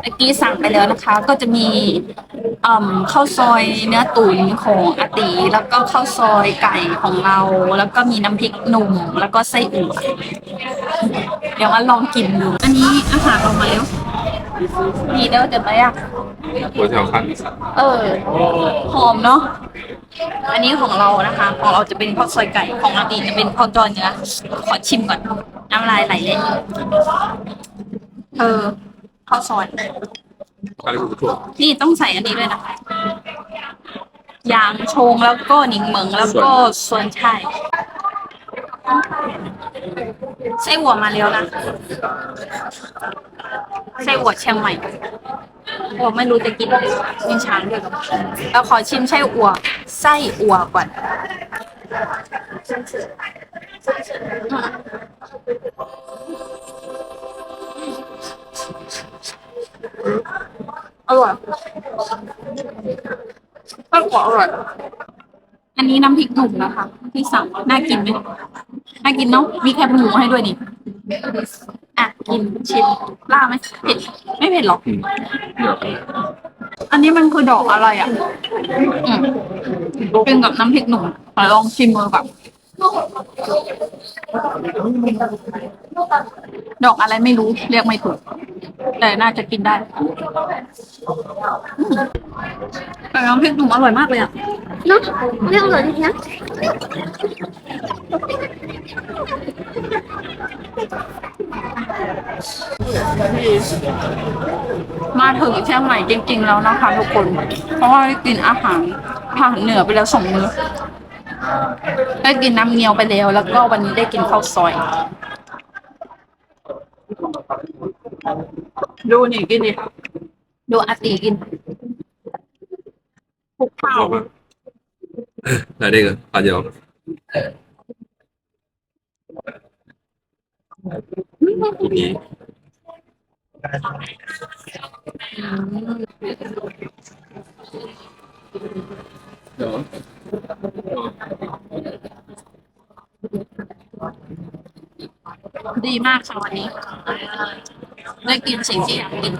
เมื่อกี้สั่งไปแล้วนะคะ ก็จะมีข้าวซอยเนื้อตุ๋นของอาตีแล้วก็ข้าวซอยไก่ของเรา แล้วก็มีน้ำพริกหนุ่มแล้วก็ไส้อั่วเดี๋ยวมาลองกินดู อันนี้อาหารออกมาแล้วนี่เด้อเดี๋ยวไหมอะหัวแถวขั้นเออหอมเนาะอันนี้ของเรานะคะ ของเราจะเป็นข้าวซอยไก่ของอาตีจะเป็นข้าวจอยเนื้อขอชิมก่อนน้ำลายไหลเลยเออ ข้าวซอยอะไรกูถั่วนี่ต้องใส่อันนี้ด้วยนะคะยางชงแล้วก็หนิงเหมิงแล้วก็ส่วนช่ายไส้หัวมาแล้วนะไส้หัวเชียงใหม่ผมไม่รู้จะกินกินช้างด้วยกับเราขอชิมไส้อั่วไส้อั่วก่อน อร่อยไส้อั่วอร่อย อันนี้น้ำพริกหนุ่มนะคะ ที่สั่งน่ากินไหมน่ากินเนาะมีแคบหมูให้ด้วยนี่อะกินชิมล่าไหมเผ็ดไม่เผ็ดหรอก อันนี้มันคือดอกอะไรอะอืมกินกับน้ำพริกหนุ่มขอลองชิมมือแบบดอกอะไรไม่รู้เรียกไม่ถูก แต่น่าจะกินได้อืมแต่น้ำพริกหนุ่มอร่อยมากเลยอะเนาะเรื่องเลยนะมาถึงเชียงใหม่จริง ๆ แล้วนะคะทุกคน เพราะว่าได้กินอาหารภาคเหนือไปแล้วสองมื้อได้กินน้ำเงี้ยวไปแล้ว แล้วก็วันนี้ได้กินข้าวซอย ดูนี่กินดิดูอาตีกินคลุกข้าวถั่วมาได้ได้กันปลาเดียวกูนี้ดีมากค่ะวันนี้ ได้กินสิ่งที่อยากกิน